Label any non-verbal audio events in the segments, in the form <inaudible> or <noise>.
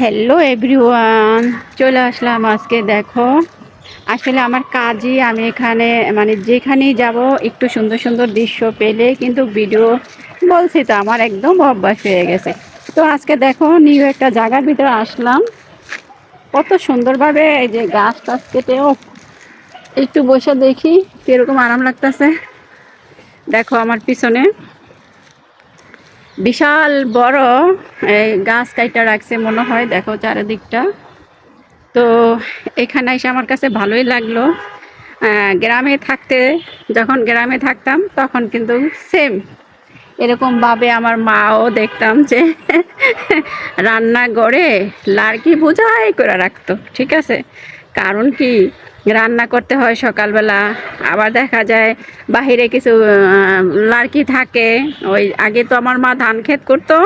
Hello everyone চলে আসলাম আজকে, দেখো। আসলে আমার কাজই আমি এখানে মানে যেখানেই যাব, একটু সুন্দর সুন্দর দৃশ্য পেলে, কিন্তু ভিডিও বলছি তো, আমার একদম অভ্যাস হয়ে গেছে। তো আজকে দেখো নিউ একটা জায়গার ভিতরে আসলাম। কত সুন্দরভাবে এই যে গাছ টাছ কেটেও একটু বসে দেখি, কীরকম আরাম লাগতেছে। দেখো আমার পিছনে। বিশাল বড় এই গাছ কাইটা রাখছে মনে হয়, দেখো চারিদিকটা। তো এখানে এসে আমার কাছে ভালোই লাগল। গ্রামে থাকতে, যখন গ্রামে থাকতাম, তখন কিন্তু সেম এরকমভাবে আমার মাও দেখতাম যে <laughs> রান্নাঘরে লাড়কি বোঝাই করে রাখতো, ঠিক আছে? কারণ কি, রান্না করতে হয় সকালবেলা, আবার দেখা যায় বাহিরে কিছু লাড়কি থাকে। ওই আগে তো আমার মা ধান ক্ষেত করতো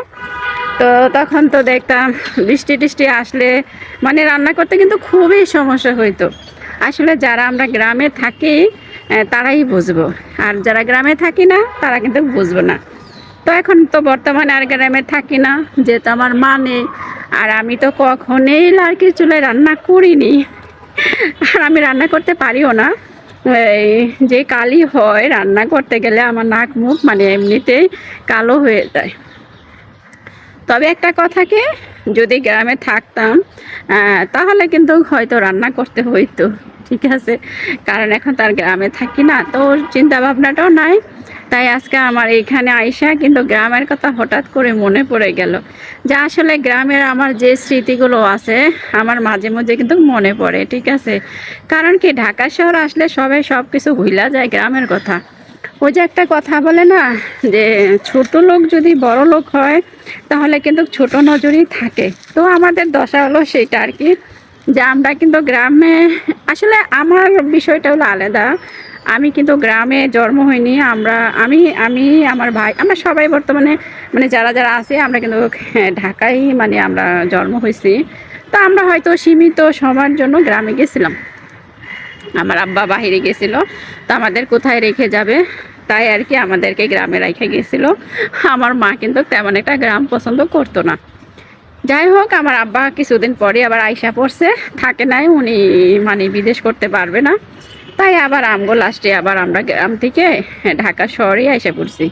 তো তখন তো দেখতাম বৃষ্টি টিষ্টি আসলে মানে রান্না করতে কিন্তু খুবই সমস্যা হইতো। আসলে যারা আমরা গ্রামে থাকি তারাই বুঝব। আর যারা গ্রামে থাকি না, তারা কিন্তু বুঝব না। তো এখন তো বর্তমানে আর গ্রামে থাকি না, যেহেতু আমার মা নেই, আর আমি তো কখনোই লার্কির চুলায় রান্না করিনি। আর আমি রান্না করতে পারিও না। এই যে কালি হয়, রান্না করতে গেলে আমার নাক মুখ মানে এমনিতেই কালো হয়ে যায়। তবে একটা কথা কি যদি গ্রামে থাকতাম তাহলে কিন্তু হয়তো রান্না করতে হইতো, ঠিক আছে? কারণ এখন তার গ্রামে থাকি না, তো চিন্তা ভাবনাটাও নাই। তাই আজকে আমার এইখানে আইসা কিন্তু গ্রামের কথা হঠাৎ করে মনে পড়ে গেল যে আসলে গ্রামের আমার যে স্মৃতিগুলো আছে, আমার মাঝে মধ্যে কিন্তু মনে পড়ে, ঠিক আছে? কারণ কি, ঢাকা শহর আসলে সবাই সব কিছু ভুলা যায় গ্রামের কথা। ওই যে একটা কথা বলে না, যে ছোট লোক যদি বড় লোক হয়, তাহলে কিন্তু ছোট নজরই থাকে। তো আমাদের দশা হলো সেটা আর কি, যে আমরা কিন্তু গ্রামে, আসলে আমার বিষয়টা হলো আলাদা। আমি কিন্তু গ্রামে জন্ম হইনি, আমরা, আমি আমি, আমার ভাই, আমরা সবাই বর্তমানে মানে যারা যারা আছে, আমরা কিন্তু ঢাকায় মানে আমরা জন্ম হয়েছি তো আমরা হয়তো সীমিত সময়ের জন্য গ্রামে গেছিলাম। আমার আব্বা বাহিরে গেছিল, তো আমাদের কোথায় রেখে যাবে? তাই আর কি আমাদেরকে গ্রামে রেখে গেছিল। আমার মা কিন্তু তেমন একটা গ্রাম পছন্দ করতো না। যাই হোক, আমার আব্বা কিছুদিন পরে আবার আয়সা পড়ছে। থাকে নাই, উনি মানে বিদেশ করতে পারবে না। তাই আবার আমগো লাস্টে আবার আমরা গ্রাম থেকে ঢাকা শহরে এসে পড়ছি।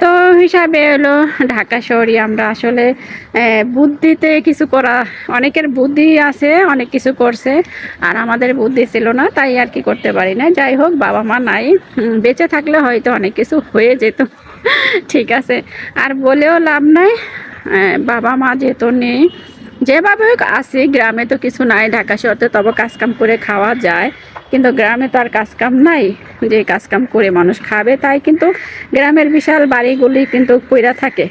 তো হিসাবে হলো ঢাকা শহরে আমরা আসলে বুদ্ধিতে কিছু করা, অনেকের বুদ্ধি আছে, অনেক কিছু করছে, আর আমাদের বুদ্ধি ছিল না, তাই আর কি করতে পারি না। যাই হোক, বাবা মা নাই বেঁচে থাকলে হয়তো অনেক কিছু হয়ে যেত, ঠিক আছে। আর বলেও লাভ নাই বাবা মা যেত নেই, যেভাবে হোক আসি, গ্রামে তো কিছু নাই, ঢাকা শহরে তবে কাজকাম করে খাওয়া যায়। কিন্তু গ্রামে তো আর কাজকাম নাই। যে কাজকাম করে মানুষ খাবে, তাই কিন্তু গ্রামের বিশাল বাড়িগুলি কিন্তু পইরা থাকে।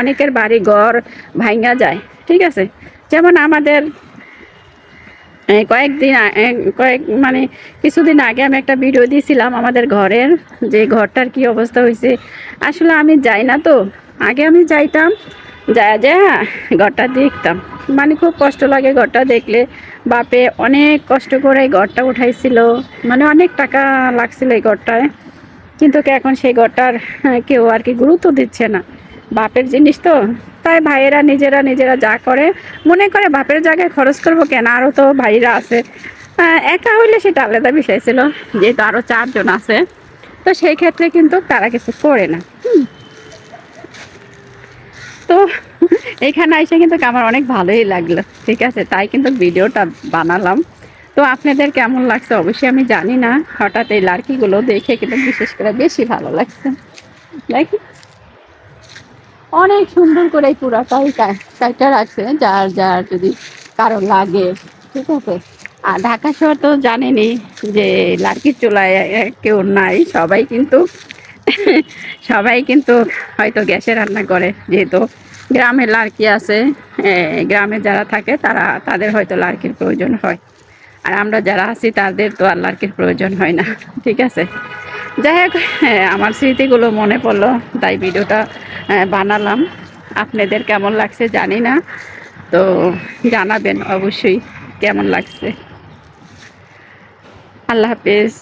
অনেকের বাড়ি ঘর ভাঙ্গা যায়, ঠিক আছে? যেমন আমাদের কয়েকদিন কয়েক মানে কিছুদিন আগে আমি একটা ভিডিও দিয়েছিলাম আমাদের ঘরের, যে ঘরটার কি অবস্থা হয়েছে আসলে আমি যাই না তো। আগে আমি যাইতাম যা যা ঘরটা দেখতাম। মানে খুব কষ্ট লাগে ঘরটা দেখলে। বাপে অনেক কষ্ট করে ঘরটা উঠাইছিল। মানে অনেক টাকা লাগছিল এই ঘরটায়। কিন্তু এখন সেই ঘরটার হ্যাঁ, কেউ আর কি গুরুত্ব দিচ্ছে না। বাপের জিনিস তো তাই ভাইয়েরা নিজেরা নিজেরা যা করে মনে করে বাপের জায়গায় খরচ করব কেন? আরও তো ভাইরা আছে। একা হইলে সেটা আলাদা বিষয় ছিল। যেহেতু আরও চারজন আছে তো সেই ক্ষেত্রে কিন্তু তারা কিছু করে না। তো এখানে এসে কিন্তু আমার অনেক ভালোই লাগল। ঠিক আছে, তাই কিন্তু ভিডিওটা বানালাম। তো আপনাদের কেমন লাগছে? অবশ্যই আমি জানি না। হঠাৎ এই লাড়কিগুলো দেখে কিন্তু বিশেষ করে বেশি ভালো লাগছে। দেখি অনেক সুন্দর করে এই পুরাটাই কাইটা রাখছে, যার যার যদি কারও লাগে। ঠিক আছে? আর ঢাকা শহর তো জানেনি যে লাড়কির চুলায় কেউ নাই। সবাই কিন্তু <laughs> সবাই কিন্তু হয়তো গ্যাসে রান্না করে, যেহেতু গ্রামে লাড়কি আছে গ্রামে যারা থাকে তারা, তাদের হয়তো লাড়কির প্রয়োজন হয়। আর আমরা যারা আছি তাদের তো আর লাড়কির প্রয়োজন হয় না, <laughs> ঠিক আছে? যাই হোক আমার স্মৃতিগুলো মনে পড়ল, তাই ভিডিওটা বানালাম। আপনাদের কেমন লাগছে জানি না, তো জানাবেন অবশ্যই কেমন লাগছে। আল্লাহ হাফেজ।